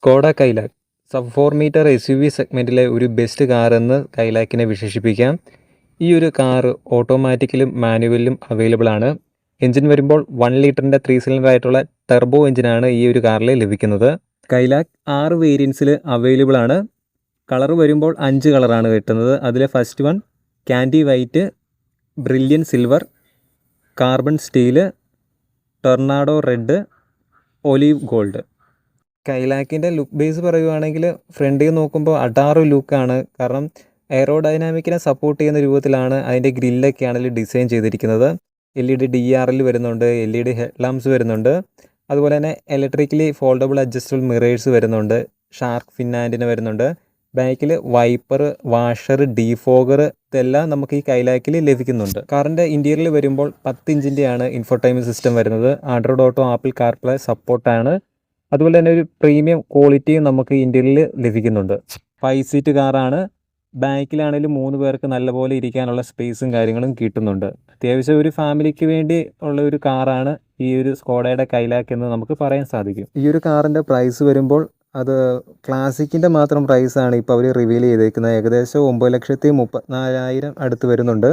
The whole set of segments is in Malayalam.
Skoda Kylaq. Sub four metre S U V സെഗ്മെന്റിലെ ഒരു ബെസ്റ്റ് കാർ എന്ന് കൈലാക്കിനെ വിശേഷിപ്പിക്കാം. ഈ ഒരു കാർ ഓട്ടോമാറ്റിക്കലും മാനുവലിലും അവൈലബിൾ ആണ്. എഞ്ചിൻ വരുമ്പോൾ വൺ ലിറ്ററിന്റെ ത്രീ സിലിണ്ടർ ആയിട്ടുള്ള ടെർബോ എഞ്ചിനാണ് ഈ ഒരു കാറിൽ ലഭിക്കുന്നത്. കൈലാക്ക് ആറ് വേരിയൻസിൽ അവൈലബിൾ ആണ്. കളർ വരുമ്പോൾ അഞ്ച് കളറാണ് കിട്ടുന്നത്. അതിലെ first one candy white brilliant silver carbon steel tornado red olive gold കൈലാക്കിന്റെ look base പറയുവാണെങ്കിൽ ഫ്രണ്ടിൽ നോക്കുമ്പോൾ അടാറ് ലുക്കാണ് കാരണം എയറോ ഡൈനാമിക്കിനെ സപ്പോർട്ട് ചെയ്യുന്ന രൂപത്തിലാണ് അതിന്റെ ഗ്രില്ലൊക്കെ ആണെങ്കിൽ ഡിസൈൻ ചെയ്തിരിക്കുന്നത്. L E D D R L വരുന്നുണ്ട് എൽ ഇ ഡി ഹെഡ് വരുന്നുണ്ട്. അതുപോലെ തന്നെ ഇലക്ട്രിക്കലി ഫോൾഡബിൾ അഡ്ജസ്റ്റബിൾ മിറേഴ്സ് വരുന്നുണ്ട് ഷാർക്ക് ഫിന്നാന്റിന് വരുന്നുണ്ട്. ബാക്കിൽ വൈപ്പർ വാഷർ ഡീഫോഗർ ഇതെല്ലാം നമുക്ക് ഈ കൈലാക്കിൽ ലഭിക്കുന്നുണ്ട്. കാറിന്റെ ഇന്റീരിയറിൽ വരുമ്പോൾ പത്ത് ഇഞ്ചിന്റെയാണ് ഇൻഫോടൈമിംഗ് സിസ്റ്റം വരുന്നത് ആൻഡ്രോയിഡ് ഓട്ടോ ആപ്പിൾ കാർപ്ലേ സപ്പോർട്ടാണ് അതുപോലെ തന്നെ ഒരു പ്രീമിയം ക്വാളിറ്റിയും നമുക്ക് ഇന്ത്യയിൽ ലഭിക്കുന്നുണ്ട്. ഫൈവ് സീറ്റ് കാറാണ് ബാക്കിലാണെങ്കിലും മൂന്ന് പേർക്ക് നല്ലപോലെ ഇരിക്കാനുള്ള സ്പേസും കാര്യങ്ങളും കിട്ടുന്നുണ്ട്. അത്യാവശ്യം ഒരു ഫാമിലിക്ക് വേണ്ടി ഉള്ള ഒരു കാറാണ് ഈ ഒരു സ്കോഡയുടെ കൈലാക്ക് എന്ന് നമുക്ക് പറയാൻ സാധിക്കും. ഈ ഒരു കാറിന്റെ പ്രൈസ് വരുമ്പോൾ അത് ക്ലാസിക്കിന്റെ മാത്രം പ്രൈസാണ് ഇപ്പോൾ അവർ റിവീൽ ചെയ്തേക്കുന്നത്. ഏകദേശം ഒമ്പത് ലക്ഷത്തി മുപ്പത്തിനാലായിരം അടുത്ത് വരുന്നുണ്ട്.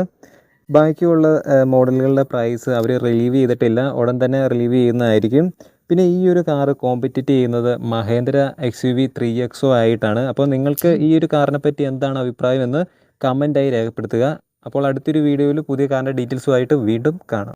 ബാക്കിയുള്ള മോഡലുകളുടെ പ്രൈസ് അവർ റിലീവ് ചെയ്തിട്ടില്ല. ഉടൻ തന്നെ റിലീവ് ചെയ്യുന്നതായിരിക്കും. പിന്നെ ഈ ഒരു കാറ് കോമ്പറ്റിറ്റ് ചെയ്യുന്നത് Mahindra X U V three XO ആയിട്ടാണ്. അപ്പോൾ നിങ്ങൾക്ക് ഈ ഒരു കാറിനെ പറ്റി എന്താണ് അഭിപ്രായം എന്ന് കമന്റായി രേഖപ്പെടുത്തുക. അപ്പോൾ അടുത്തൊരു വീഡിയോയിൽ പുതിയ കാറിന്റെ ഡീറ്റെയിൽസുമായിട്ട് വീണ്ടും കാണാം.